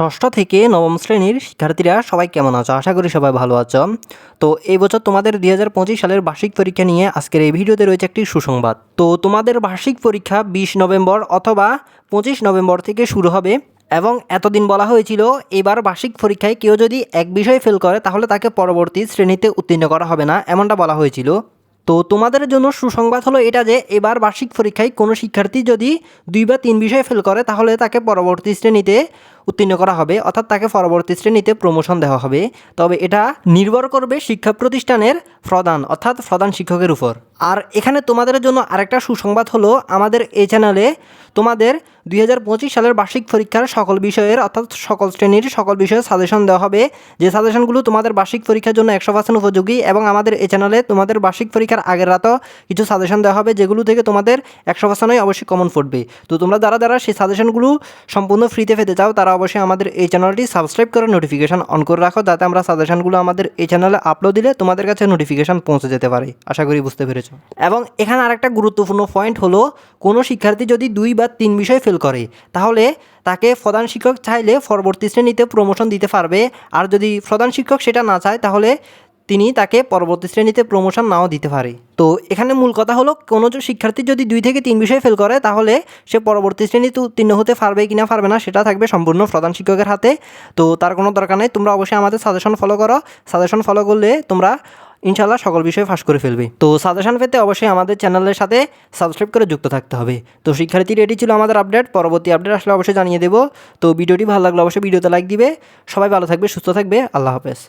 ষষ্ঠ থেকে নবম শ্রেণির শিক্ষার্থীরা সবাই কেমন আছো? আশা করি সবাই ভালো আছো। তো এই বছর তোমাদের দুই হাজার পঁচিশ সালের বার্ষিক পরীক্ষা নিয়ে আজকের এই ভিডিওতে রয়েছে একটি সুসংবাদ। তো তোমাদের বার্ষিক পরীক্ষা বিশ নভেম্বর অথবা পঁচিশ নভেম্বর থেকে শুরু হবে এবং এতদিন বলা হয়েছিল এবার বার্ষিক পরীক্ষায় কেউ যদি এক বিষয়ে ফেল করে তাহলে তাকে পরবর্তী শ্রেণীতে উত্তীর্ণ করা হবে না, এমনটা বলা হয়েছিল। তো তোমাদের জন্য সুসংবাদ হলো এটা যে এবার বার্ষিক পরীক্ষায় কোনো শিক্ষার্থী যদি দুই বা তিন বিষয়ে ফেল করে তাহলে তাকে পরবর্তী শ্রেণীতে উত্তীর্ণ করা হবে, অর্থাৎ তাকে পরবর্তী শ্রেণীতে প্রমোশন দেওয়া হবে। তবে এটা নির্ভর করবে শিক্ষা প্রতিষ্ঠানের প্রধান, অর্থাৎ প্রধান শিক্ষকের উপর। আর এখানে তোমাদের জন্য আরেকটা সুসংবাদ হলো, আমাদের এই চ্যানেলে তোমাদের দুই হাজার পঁচিশ সালের বার্ষিক পরীক্ষার সকল বিষয়ের, অর্থাৎ সকল শ্রেণির সকল বিষয়ের সাজেশন দেওয়া হবে। যে সাজেশনগুলো তোমাদের বার্ষিক পরীক্ষার জন্য একশো পার্সেন্ট উপযোগী এবং আমাদের এই চ্যানেলে তোমাদের বার্ষিক পরীক্ষার আগের রাতও কিছু সাজেশন দেওয়া হবে, যেগুলো থেকে তোমাদের একশো পার্সেন্টই অবশ্যই কমন ফুটবে তো তোমরা যারা যারা সেই সাজেশনগুলো সম্পূর্ণ ফ্রিতে পেতে চাও, তারা অবশ্যই আমাদের এই চ্যানেলটি সাবস্ক্রাইব করে নোটিফিকেশান অন করে রাখো, যাতে আমরা সাজেশনগুলো আমাদের এই চ্যানেলে আপলোড দিলে তোমাদের কাছে নোটিফিকেশান পৌঁছে যেতে পারে। আশা করি বুঝতে পেরেছ। এবং এখানে আরেকটা গুরুত্বপূর্ণ পয়েন্ট হলো, কোনো শিক্ষার্থী যদি দুই বা তিন বিষয় ফেল করে, তাহলে তাকে প্রধান শিক্ষক চাইলে পরবর্তী শ্রেণীতে প্রমোশন দিতে পারবে। আর যদি প্রধান শিক্ষক সেটা না চায়, তাহলে তিনি তাকে পরবর্তী শ্রেণীতে প্রমোশন নাও দিতে পারে। তো এখানে মূল কথা হলো, কোনো শিক্ষার্থী যদি দুই থেকে তিন বিষয়ে ফেল করে, তাহলে সে পরবর্তী শ্রেণীতে উত্তীর্ণ হতে পারবে কি না পারবে না, সেটা থাকবে সম্পূর্ণ প্রধান শিক্ষকের হাতে। তো তার কোনো দরকার নেই, তোমরা অবশ্যই আমাদের সাজেশন ফলো করো। সাজেশন ফলো করলে তোমরা ইনশাল্লাহ সকল বিষয়ে ফাঁস করে ফেলবে। তো সাজেশন পেতে অবশ্যই আমাদের চ্যানেলের সাথে সাবস্ক্রাইব করে যুক্ত থাকতে হবে। তো শিক্ষার্থীর এটি ছিল আমাদের আপডেট পরবর্তী আপডেট আসলে অবশ্যই জানিয়ে দেবো। তো ভিডিওটি ভালো লাগলে অবশ্যই ভিডিওতে লাইক দিবে। সবাই ভালো থাকবে, সুস্থ থাকবে, আল্লাহ হাফেজ।